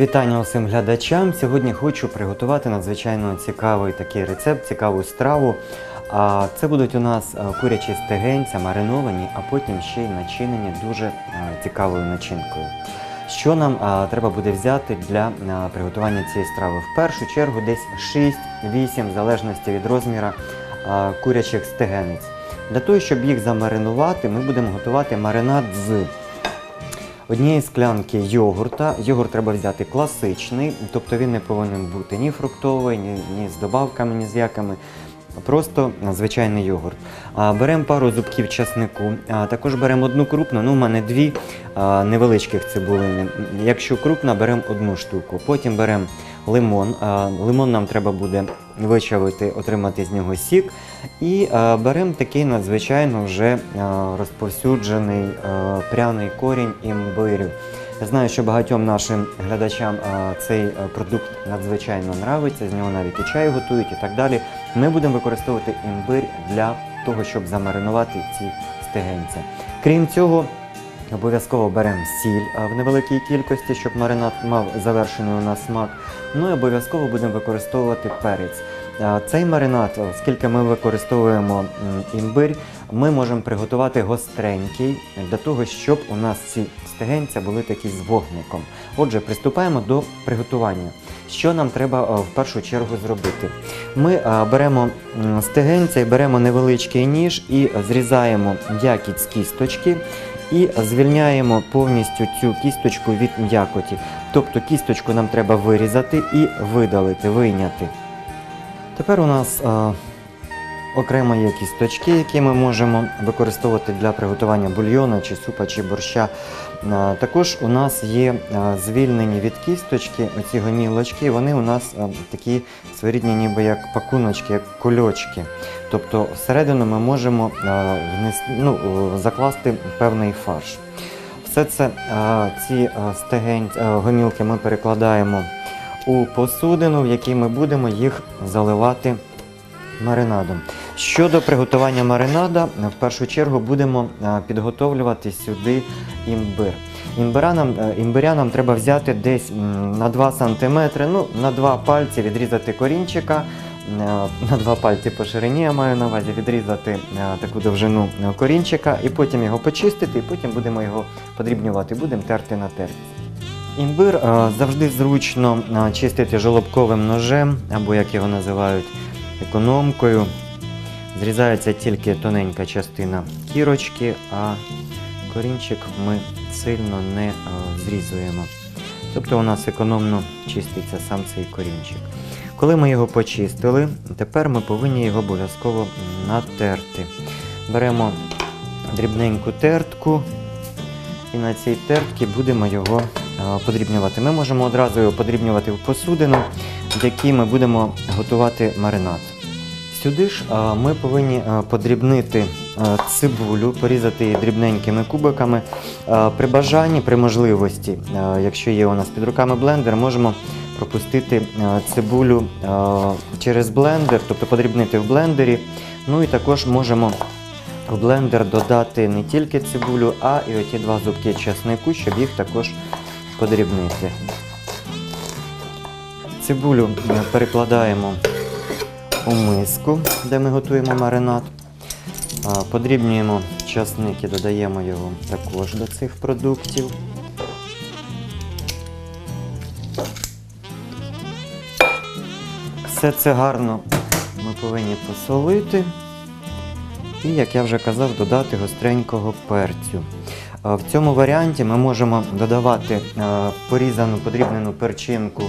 Вітання усім глядачам. Сьогодні хочу приготувати надзвичайно цікавий такий рецепт, цікаву страву. Це будуть у нас е, курячі стегенця, мариновані, а потім ще й начинені дуже е, цікавою начинкою. Що нам е, треба буде взяти для приготування цієї страви? В першу чергу десь 6-8, в залежності від розміру е, курячих стегенець. Для того, щоб їх замаринувати, ми будемо готувати маринад з однієї склянки йогурта. Йогурт треба взяти класичний, тобто він не повинен бути ні фруктовий, ні, ні з добавками, ні з яками. Просто звичайний йогурт. Беремо пару зубків часнику, також беремо одну крупну, ну у мене дві невеличких цибулини. Якщо крупна, беремо одну штуку. Потім беремо лимон. Лимон нам треба буде вичавити, отримати з нього сік. І беремо такий надзвичайно вже розповсюджений пряний корінь імбирю. Я знаю, що багатьом нашим глядачам цей продукт надзвичайно нравиться, з нього навіть і чай готують і так далі. Ми будемо використовувати імбир для того, щоб замаринувати ці стегенця. Крім цього, обов'язково беремо сіль в невеликій кількості, щоб маринад мав завершений у нас смак. Ну і обов'язково будемо використовувати перець. Цей маринад, оскільки ми використовуємо імбирь, імбир, ми можемо приготувати гостренький для того, щоб у нас ці стегенця були такі з вогником. Отже, приступаємо до приготування. Що нам треба в першу чергу зробити? Ми беремо м, стегенця і беремо невеличкий ніж і зрізаємо м'якіть з кісточки і звільняємо повністю цю кісточку від м'якоті. Тобто кісточку нам треба вирізати і видалити, вийняти. Тепер у нас а, окремо є кісточки, які ми можемо використовувати для приготування бульйону чи супа чи борща. Також у нас є звільнені від кісточки оці гомілочки, вони у нас такі своєрідні, ніби як пакуночки, як кульочки. Тобто всередину ми можемо ну, закласти певний фарш. Все це, ці стегень, гомілки ми перекладаємо у посудину, в якій ми будемо їх заливати маринадом. Щодо приготування маринада, в першу чергу будемо підготовлювати сюди імбир. Імбиря нам, е, імбиря нам треба взяти десь на 2 см, ну, на 2 пальці відрізати корінчика, е, на 2 пальці по ширині я маю на увазі відрізати е, таку довжину е, корінчика і потім його почистити, і потім будемо його подрібнювати, будемо терти на терці. Імбир е, завжди зручно е, чистити жолобковим ножем, або як його називають економкою. Зрізається тільки тоненька частина кірочки, а корінчик ми сильно не е, зрізуємо. Тобто у нас економно чиститься сам цей корінчик. Коли ми його почистили, тепер ми повинні його обов'язково натерти. Беремо дрібненьку тертку і на цій тертці будемо його е, подрібнювати. Ми можемо одразу його подрібнювати в посудину, в якій ми будемо готувати маринад. Сюди ж ми повинні подрібнити цибулю, порізати її дрібненькими кубиками. При бажанні, при можливості, якщо є у нас під руками блендер, можемо пропустити цибулю через блендер, тобто подрібнити в блендері. Ну і також можемо в блендер додати не тільки цибулю, а і оті два зубки чеснику, щоб їх також подрібнити. Цибулю перекладаємо у миску, де ми готуємо маринад. Подрібнюємо часник і додаємо його також до цих продуктів. Все це гарно ми повинні посолити. І, як я вже казав, додати гостренького перцю. В цьому варіанті ми можемо додавати порізану подрібнену перчинку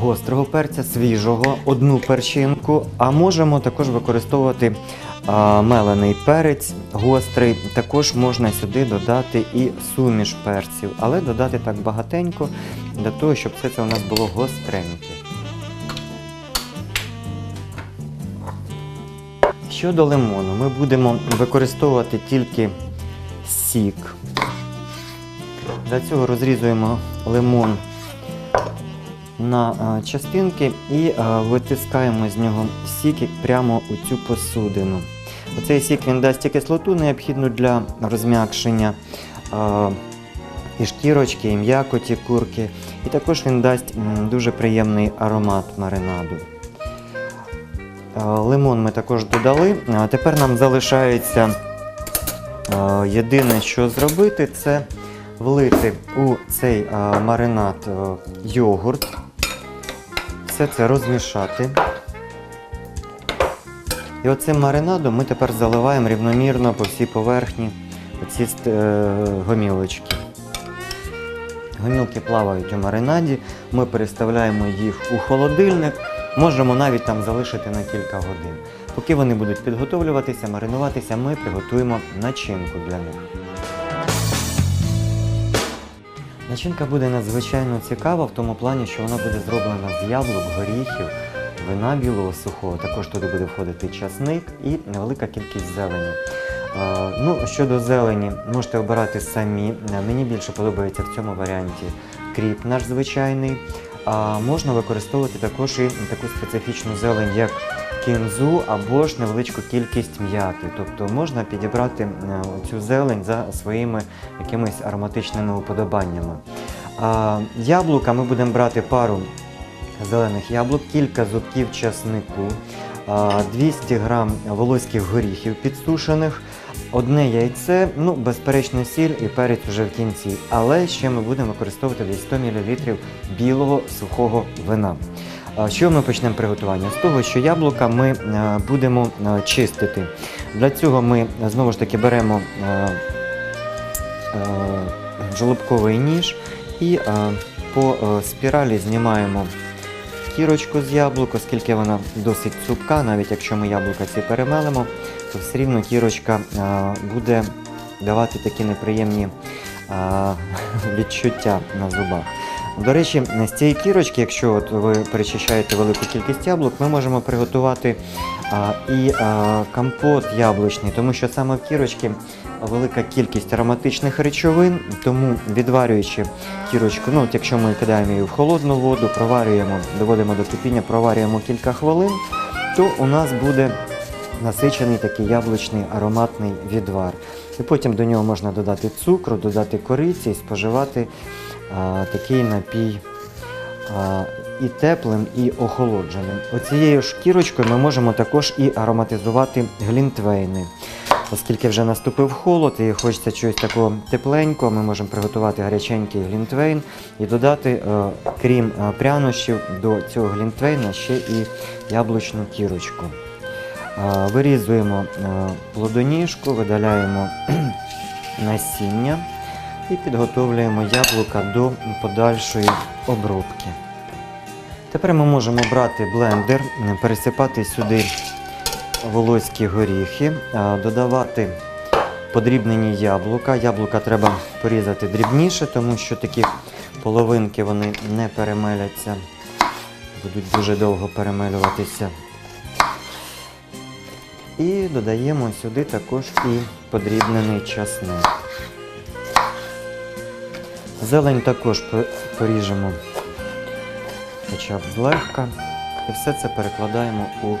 гострого перця, свіжого, одну перчинку, а можемо також використовувати мелений перець гострий. Також можна сюди додати і суміш перців, але додати так багатенько, для того, щоб все це у нас було гостреньке. Щодо лимону, ми будемо використовувати тільки сік. Для цього розрізуємо лимон на е, частинки і е, витискаємо з нього сік прямо у цю посудину. Оцей сік він дасть кислоту необхідну для розм'якшення е, і шкірочки, і м'якоті курки. І також він дасть дуже приємний аромат маринаду. Лимон ми також додали. Тепер нам залишається єдине, що зробити, це влити у цей маринад йогурт. Все це розмішати. І оцим маринадом ми тепер заливаємо рівномірно по всій поверхні ст- е, гомілочки. Гомілки плавають у маринаді, ми переставляємо їх у холодильник, можемо навіть там залишити на кілька годин. Поки вони будуть підготовлюватися, маринуватися, ми приготуємо начинку для них. Начинка буде надзвичайно цікава в тому плані, що вона буде зроблена з яблук, горіхів, вина білого сухого. Також туди буде входити часник і невелика кількість зелені. Ну, щодо зелені, можете обирати самі. Мені більше подобається в цьому варіанті кріп наш звичайний. А можна використовувати також і таку специфічну зелень, як кінзу або ж невеличку кількість м'яти. Тобто можна підібрати е, цю зелень за своїми якимись ароматичними уподобаннями. Яблука ми будемо брати пару зелених яблук, кілька зубків часнику, 200 грам волоських горіхів підсушених, одне яйце, ну, безперечно, сіль і перець вже в кінці. Але ще ми будемо використовувати десь 100 мл білого сухого вина. Що ми почнемо приготування? З того, що яблука ми е, будемо е, чистити. Для цього ми е, знову ж таки беремо жолобковий ніж і по спіралі знімаємо кірочку з яблук, оскільки вона досить цупка, навіть якщо ми яблука ці перемелимо, то все рівно кірочка буде давати такі неприємні відчуття на зубах. До речі, з цієї кірочки, якщо от ви перечищаєте велику кількість яблук, ми можемо приготувати а, і а, компот яблучний, тому що саме в кірочці велика кількість ароматичних речовин, тому відварюючи кірочку, ну от якщо ми кидаємо її в холодну воду, проварюємо, доводимо до кипіння, проварюємо кілька хвилин, то у нас буде насичений такий яблучний ароматний відвар. І потім до нього можна додати цукру, додати кориці і споживати а, такий напій а, і теплим, і охолодженим. Оцією шкірочкою ми можемо також і ароматизувати глінтвейни. Оскільки вже наступив холод і хочеться чогось такого тепленького, ми можемо приготувати гаряченький глінтвейн і додати, е, крім е, прянощів, до цього глінтвейна ще і яблучну кірочку. Е, Вирізуємо е, плодоніжку, видаляємо насіння і підготовлюємо яблука до подальшої обробки. Тепер ми можемо брати блендер, пересипати сюди волоські горіхи, додавати подрібнені яблука. Яблука треба порізати дрібніше, тому що такі половинки вони не перемеляться, будуть дуже довго перемелюватися. І додаємо сюди також і подрібнений часник. Зелень також поріжемо хоча б злегка. І все це перекладаємо у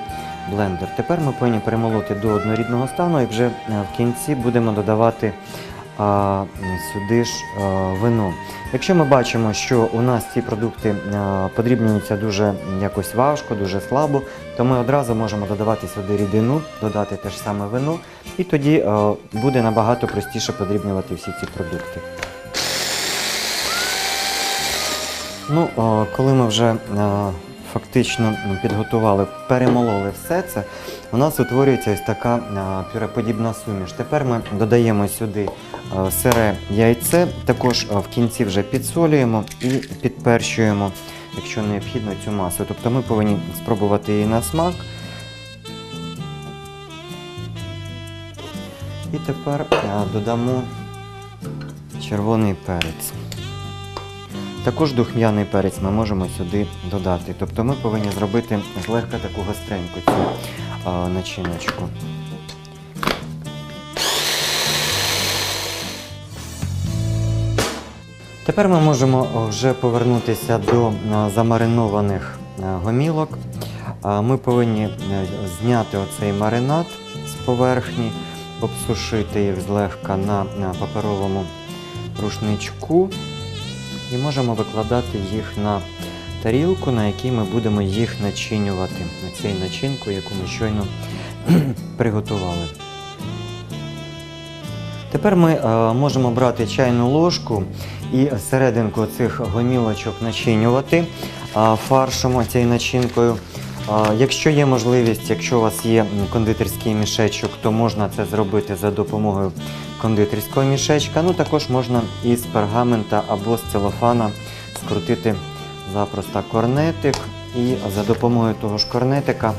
блендер. Тепер ми повинні перемолоти до однорідного стану і вже е, в кінці будемо додавати сюди ж вино. Якщо ми бачимо, що у нас ці продукти подрібнюються дуже якось важко, дуже слабо, то ми одразу можемо додавати сюди рідину, додати те ж саме вино, і тоді буде набагато простіше подрібнювати всі ці продукти. Ну, коли ми вже фактично підготували, перемололи все це, у нас утворюється ось така пюреподібна суміш. Тепер ми додаємо сюди е, сире яйце, також е, в кінці вже підсолюємо і підперщуємо, якщо необхідно, цю масу. Тобто ми повинні спробувати її на смак. І тепер е, додамо червоний перець. Також духм'яний перець ми можемо сюди додати. Тобто ми повинні зробити злегка таку гостреньку цю начиночку. Тепер ми можемо вже повернутися до замаринованих гомілок. Ми повинні е, зняти оцей маринад з поверхні, обсушити їх злегка на паперовому рушничку і можемо викладати їх на тарілку, на якій ми будемо їх начинювати, на цій начинку, яку ми щойно приготували. Тепер ми е, можемо брати чайну ложку і серединку цих гомілочок начинювати е, фаршем цією начинкою. Е, якщо є можливість, якщо у вас є кондитерський мішечок, то можна це зробити за допомогою кондитерського мішечка. Ну також можна із пергамента або з целофана скрутити запросто корнетик і за допомогою того ж корнетика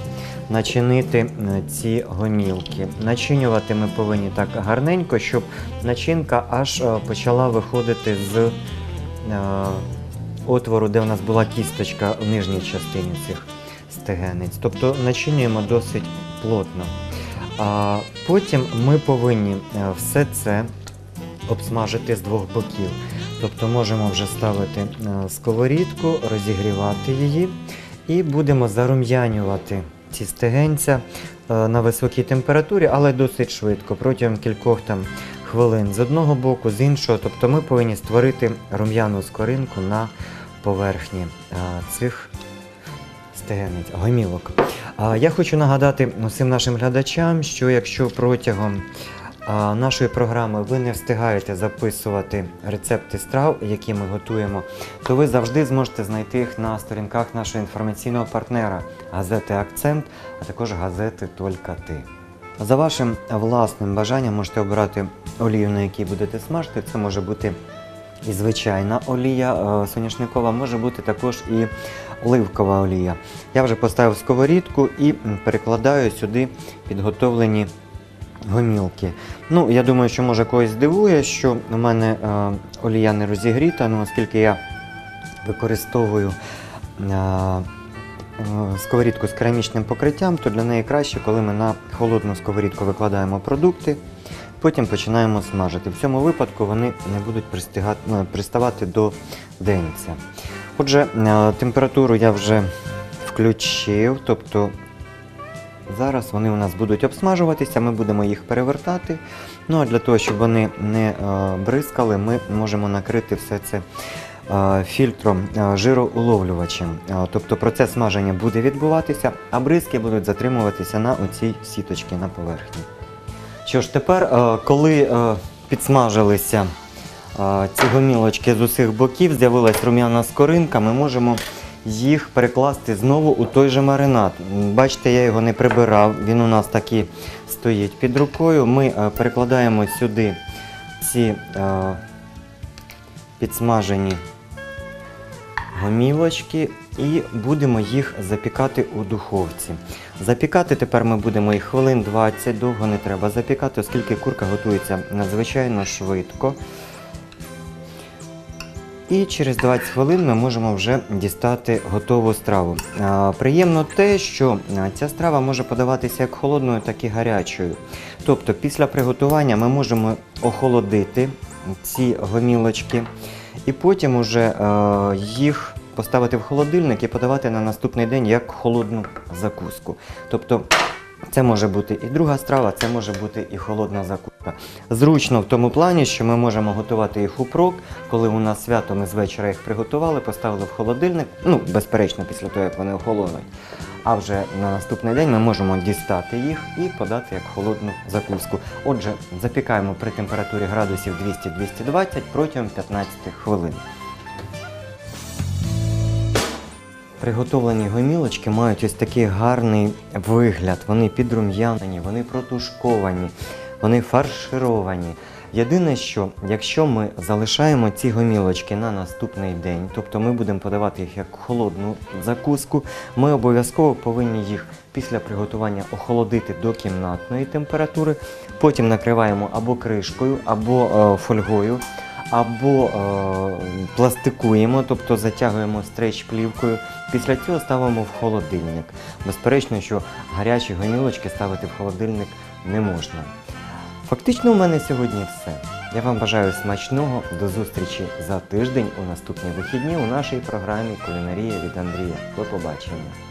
начинити е, ці гомілки. Начинювати ми повинні так гарненько, щоб начинка аж е, почала виходити з е, отвору, де у нас була кісточка в нижній частині цих стегенець. Тобто начинюємо досить плотно. Потім ми повинні все це обсмажити з двох боків. Тобто можемо вже ставити е, сковорідку, розігрівати її і будемо зарум'янювати ці стегенця е, на високій температурі, але досить швидко, протягом кількох там хвилин з одного боку, з іншого. Тобто ми повинні створити рум'яну скоринку на поверхні е, цих стегенець, гомілок. Я хочу нагадати усім нашим глядачам, що якщо протягом нашої програми ви не встигаєте записувати рецепти страв, які ми готуємо, то ви завжди зможете знайти їх на сторінках нашого інформаційного партнера газети Акцент, а також газети Тільки ти. За вашим власним бажанням можете обрати олію, на якій будете смажити. Це може бути і звичайна олія е, соняшникова, може бути також і оливкова олія. Я вже поставив сковорідку і перекладаю сюди підготовлені гомілки. Ну, я думаю, що може когось здивує, що у мене е, олія не розігріта, ну, оскільки я використовую е, е, сковорідку з керамічним покриттям, то для неї краще, коли ми на холодну сковорідку викладаємо продукти, потім починаємо смажити. В цьому випадку вони не будуть ну, приставати до денця. Отже, температуру я вже включив, тобто зараз вони у нас будуть обсмажуватися, ми будемо їх перевертати. Ну а для того, щоб вони не е, бризкали, ми можемо накрити все це е, фільтром е, жироуловлювачем. Тобто процес смаження буде відбуватися, а бризки будуть затримуватися на оцій сіточці на поверхні. Що ж, тепер, коли підсмажилися ці гомілочки з усіх боків, з'явилась рум'яна скоринка, ми можемо їх перекласти знову у той же маринад. Бачите, я його не прибирав, він у нас так і стоїть під рукою. Ми е, перекладаємо сюди ці е, підсмажені гомілочки і будемо їх запікати у духовці. Запікати тепер ми будемо їх хвилин 20, довго не треба запікати, оскільки курка готується надзвичайно швидко. І через 20 хвилин ми можемо вже дістати готову страву. Приємно те, що ця страва може подаватися як холодною, так і гарячою. Тобто після приготування ми можемо охолодити ці гомілочки і потім уже їх поставити в холодильник і подавати на наступний день як холодну закуску. Тобто це може бути і друга страва, це може бути і холодна закуска. Зручно в тому плані, що ми можемо готувати їх упрок, коли у нас свято, ми з вечора їх приготували, поставили в холодильник, ну, безперечно, після того, як вони охолонуть. А вже на наступний день ми можемо дістати їх і подати як холодну закуску. Отже, запікаємо при температурі градусів 200-220 протягом 15 хвилин. Приготовлені гомілочки мають ось такий гарний вигляд. Вони підрум'янені, вони протушковані, вони фаршировані. Єдине, що якщо ми залишаємо ці гомілочки на наступний день, тобто ми будемо подавати їх як холодну закуску, ми обов'язково повинні їх після приготування охолодити до кімнатної температури, потім накриваємо або кришкою, або е, фольгою, або е, пластикуємо, тобто затягуємо стрейч-плівкою. Після цього ставимо в холодильник. Безперечно, що гарячі гомілочки ставити в холодильник не можна. Фактично, у мене сьогодні все. Я вам бажаю смачного. До зустрічі за тиждень у наступні вихідні у нашій програмі Кулінарія від Андрія. До побачення.